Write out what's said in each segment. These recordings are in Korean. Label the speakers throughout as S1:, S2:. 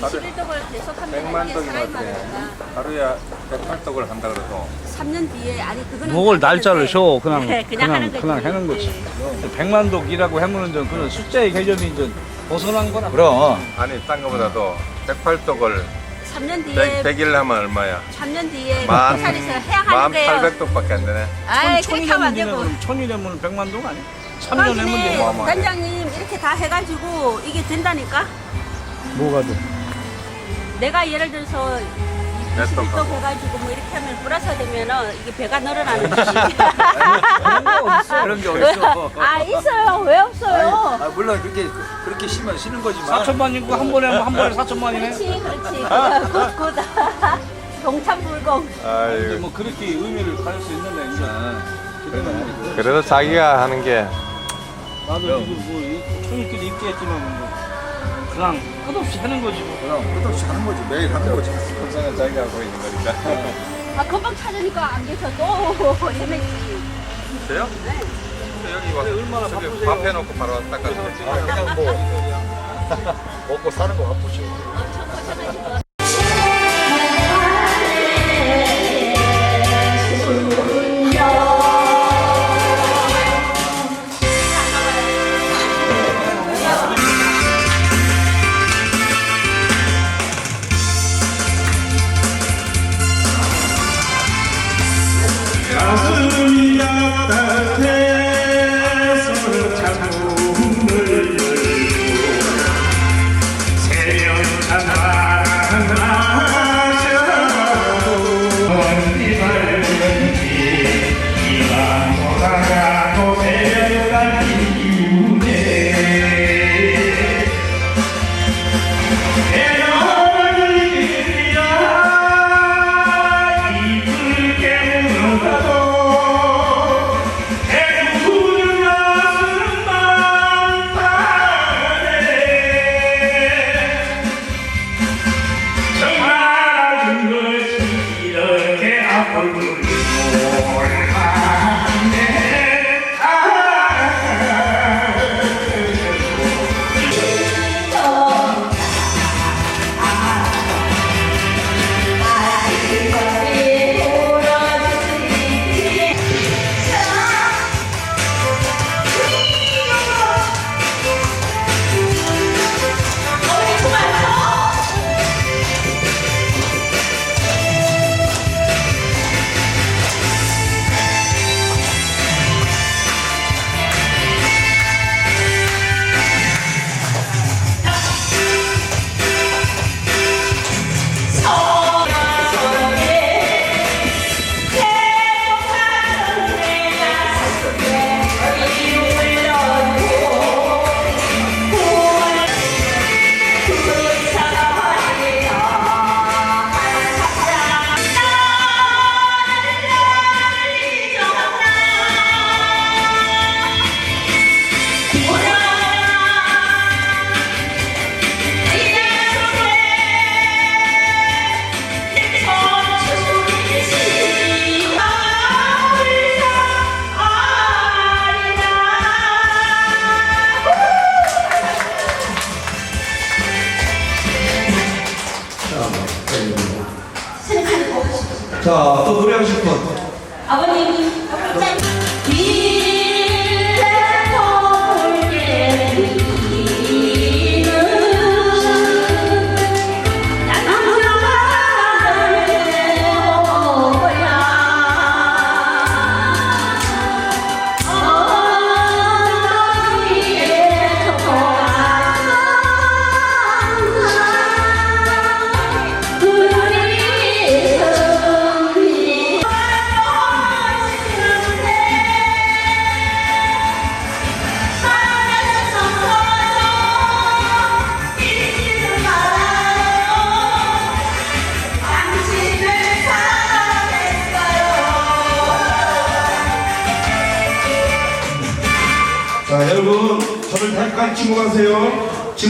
S1: 21독을 계속 하면
S2: 백만
S1: 이게
S2: 떡이
S1: 사람이
S2: 맞대.
S1: 많으니까
S2: 하루에 백팔떡을 한다 그래서
S1: 3년 뒤에 아니 그거는 다
S3: 날짜를 쉬어 그냥
S1: 네,
S3: 그냥
S1: 하는
S3: 그냥,
S1: 거지.
S3: 해는 거지.
S1: 네.
S3: 백만독이라고 하면은 좀 그런 숫자의 개념이 이제 벗어난 거라.
S4: 그럼
S2: 아니 딴 거보다도 백팔떡을
S1: 3년 뒤에
S2: 백, 100일 하면 얼마야?
S1: 3년 뒤에
S2: 만-
S1: 회사에서 해야
S2: 만
S1: 하는 거예요.
S2: 800떡밖에 안 되네.
S1: 아이 그렇게 하면 안 되고.
S3: 천이 되면 백만독 아니야? 3년 하면
S1: 그러긴
S3: 돼.
S2: 어마어마하네.
S1: 단장님 이렇게 다 해가지고 이게 된다니까.
S3: 뭐가 돼?
S1: 내가 예를 들어서
S2: 몇
S1: 21독
S2: 떡?
S1: 해가지고 뭐 이렇게 하면 플러스 되면은 이게 배가 늘어나는 거지.
S4: 그런 거 없어. 그런 게 어딨어.
S1: 아 있어요. 왜 없어요?
S4: 아, 물론 그렇게 그렇게 심면 쉬는 거지만
S3: 4천만 인구 한 번에 하면 한 번에 4천만이네.
S1: 그렇지 그렇지. 굿 굿. 동참불공.
S3: 근데
S2: 아유.
S3: 뭐 그렇게 의미를 가질 수 있는데 이제 아니고.
S2: 그래도 자기가 하는 게
S3: 나도 지금 뭐 초일끼리 있겠지만 뭐 그냥 끝없이 하는 거지 뭐.
S4: 그럼 끝없이 하는 거지 매일 하는 거지.
S2: 항상 자기가 하고 있는 거니까.
S1: 아 금방 찾으니까 안 계셔 또 헤매지.
S2: 있어요? 여기 와
S3: 얼마나
S2: 저기
S3: 바쁘세요?
S2: 밥 해놓고 바로 닦아.
S4: 아, 그냥 뭐 먹고 사는 거 바쁘죠.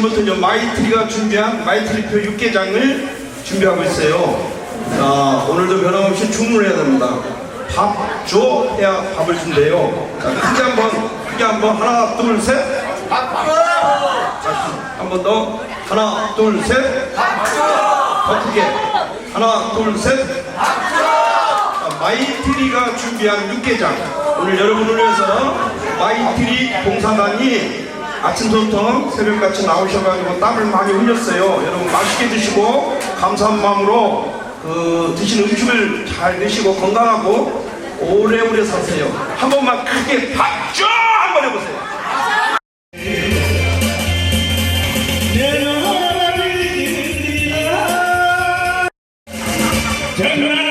S5: 지금부터 마이트리가 준비한 마이트리표 6개장을 준비하고 있어요. 자, 오늘도 변함없이 주문을 해야 됩니다. 밥 줘 해야 밥을 준대요. 자, 크게 한번, 크게 한번 하나, 둘, 셋. 한번 더. 하나, 둘, 셋. 더 크게. 하나, 둘, 셋. 자, 마이트리가 준비한 육개장. 오늘 여러분을 위해서 마이트리 봉사단이 아침부터 새벽같이 나오셔가지고 땀을 많이 흘렸어요. 여러분 맛있게 드시고 감사한 마음으로 그 드신 음식을 잘 드시고 건강하고 오래오래 사세요. 한 번만 크게 박수 한번 해보세요.
S4: 장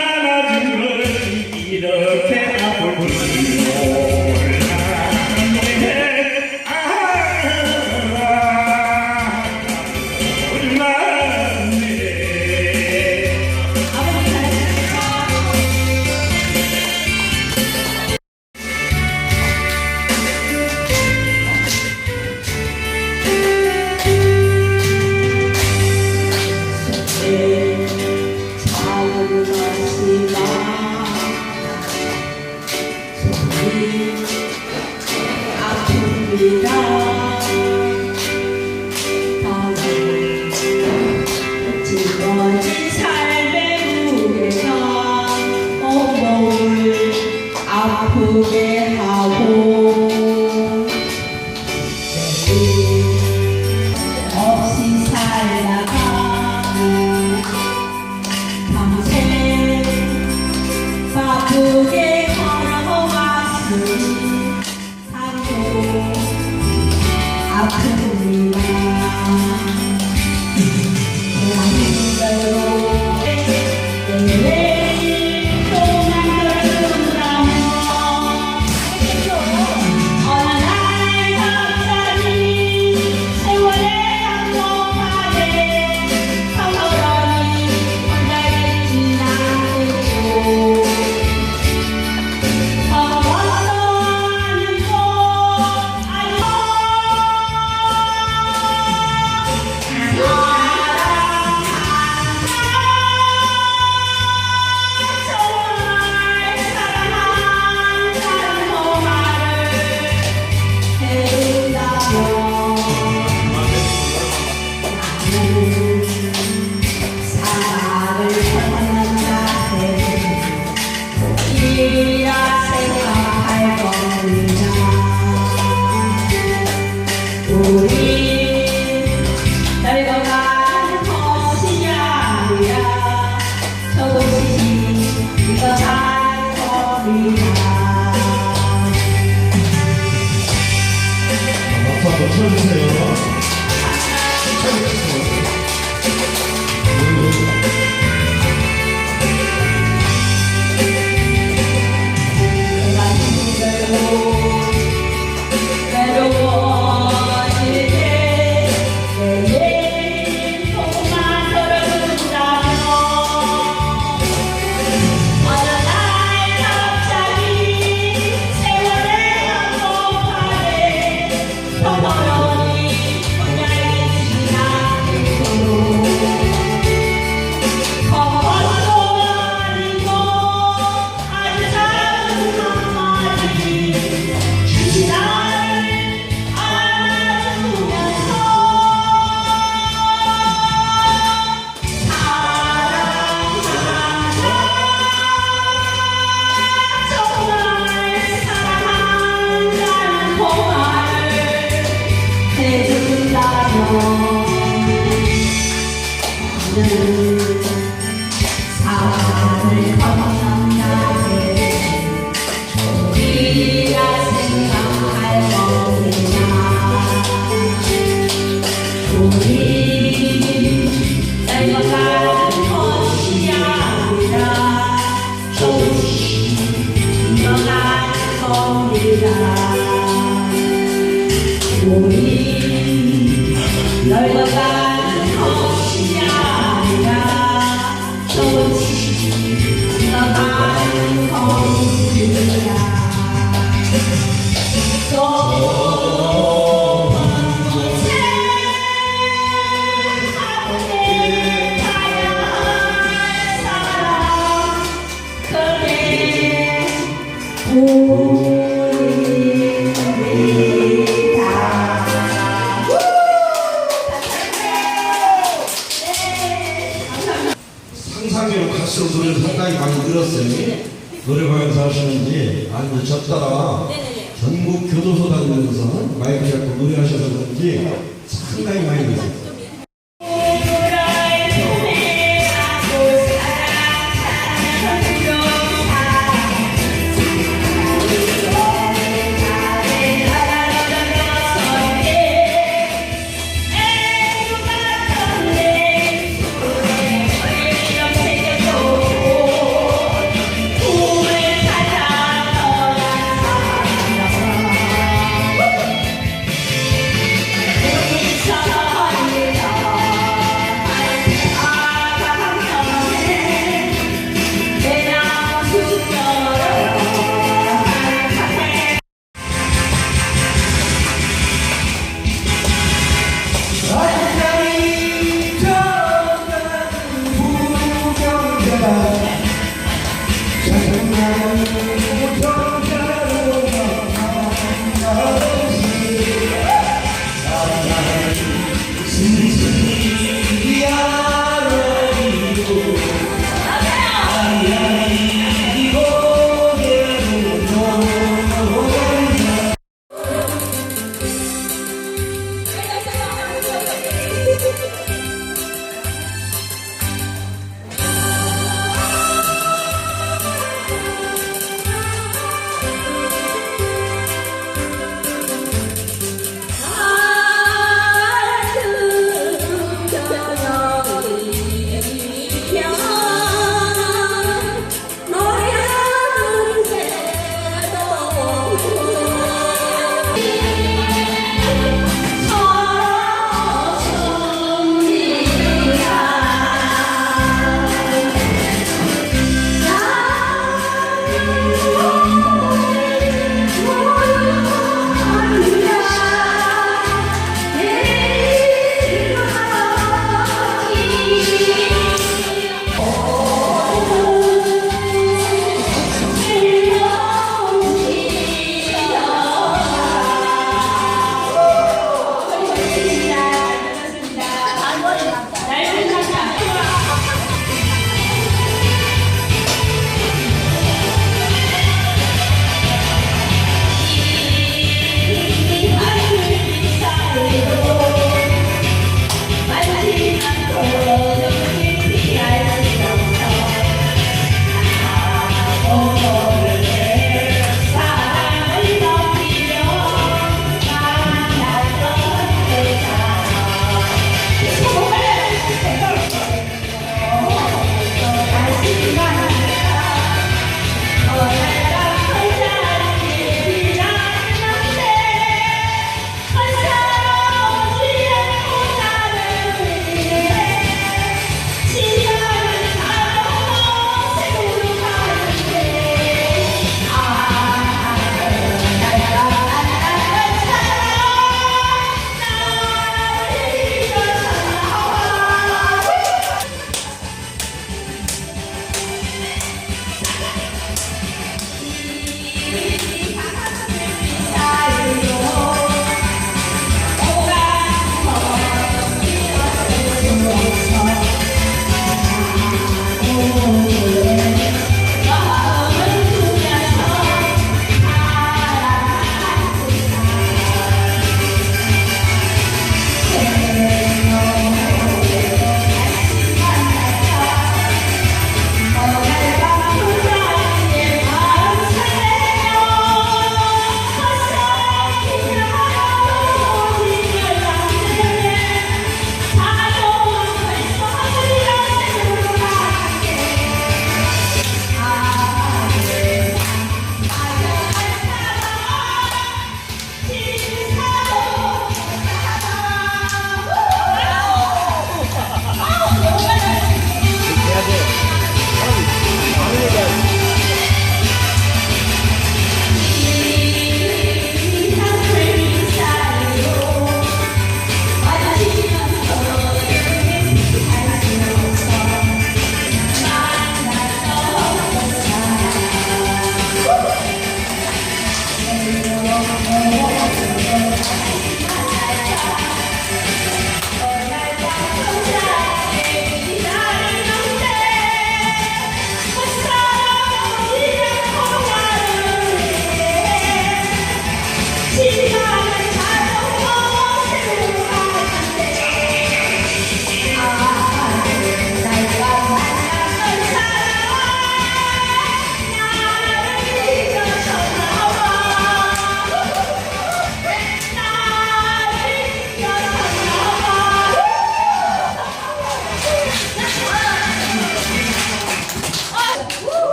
S6: 우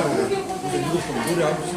S4: 잘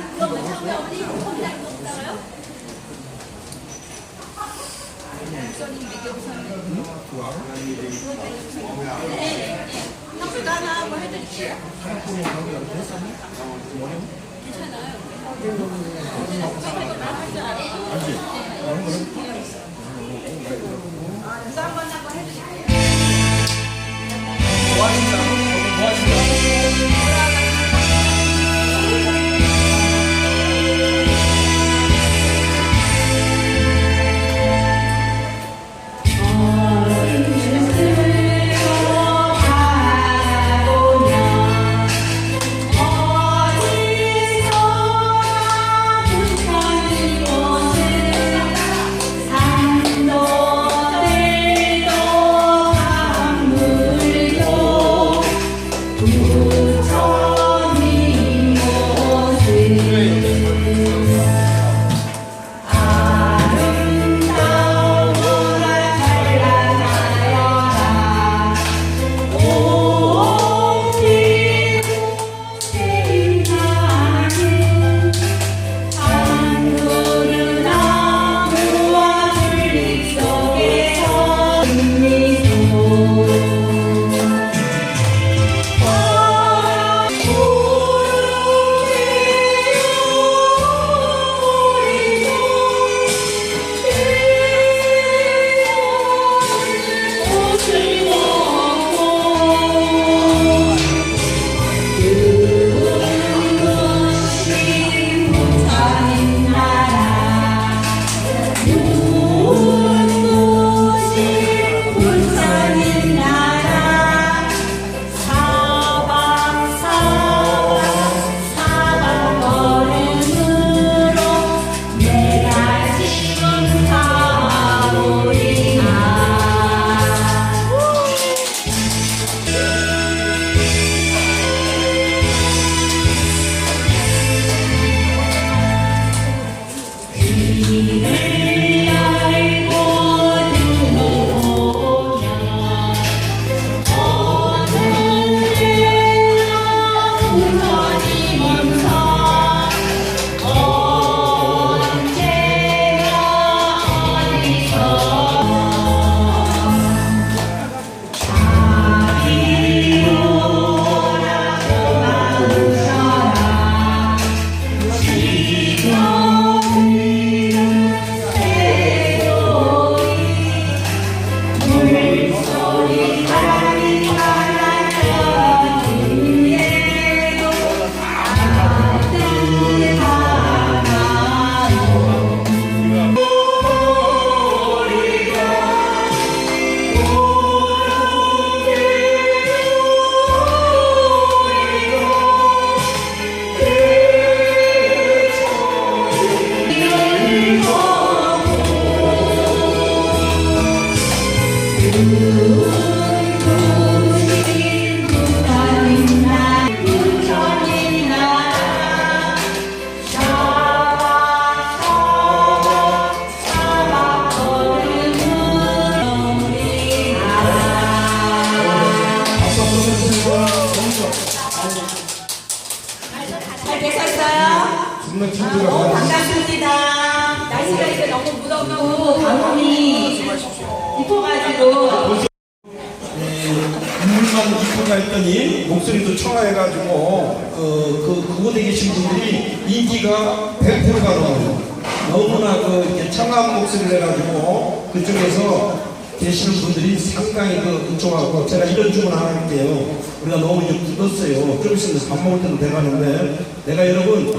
S5: 가 100%가 넘어요. 너무나 그 이렇게 청아한 목소리를 해가지고 그쪽에서 계시는 분들이 상당히 그 이쪽하고 제가 이런 주문 하나 할게요. 우리가 너무 이제 굳었어요. 좀 있으면 밥 먹을 때도 돼가는데 내가 여러분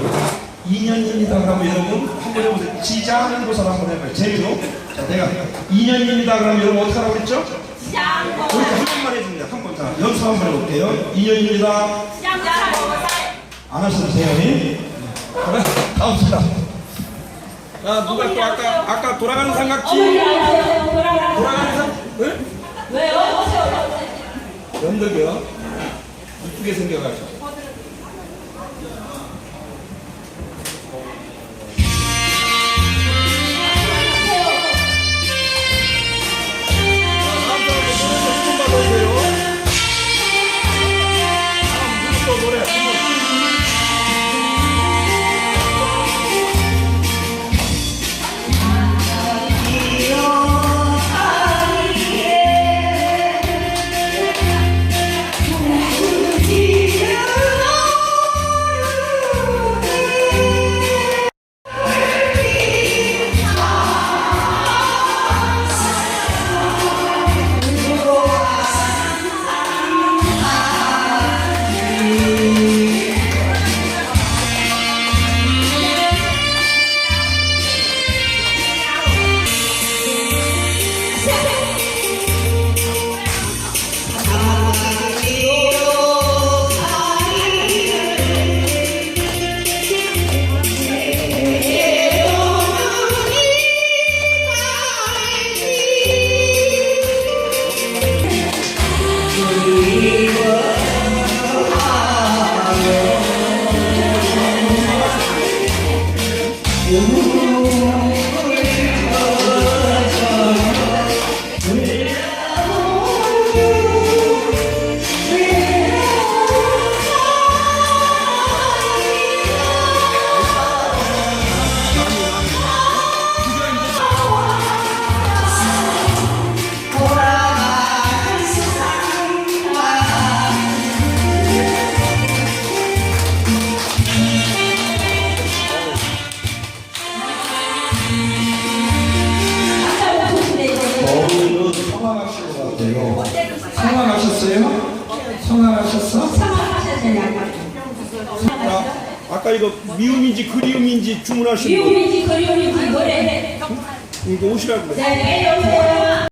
S5: 2년입니다 그러면 여러분 한번 해보세요. 시작 고사 한번 해봐요. 제대로. 자, 내가 2년입니다 그러면 여러분 어떻게 하라고 했죠? 우리 한 번만 해줍니다. 한 번. 자, 연습 한번 해볼게요. 2년입니다. 안 하셔도 돼요. 예? 가봅시다. 자, 누가 또 아까, 아까 돌아가는 삼각지? 돌아가는 삼, 네?
S4: 왜요?
S5: 연덕이요. 이쁘게 생겨가지고. 그리움인지 주문하신 분
S4: 미움인지 그리움인지 노래.
S5: 이거 오시라고 그래.
S4: 네, 내려오세요.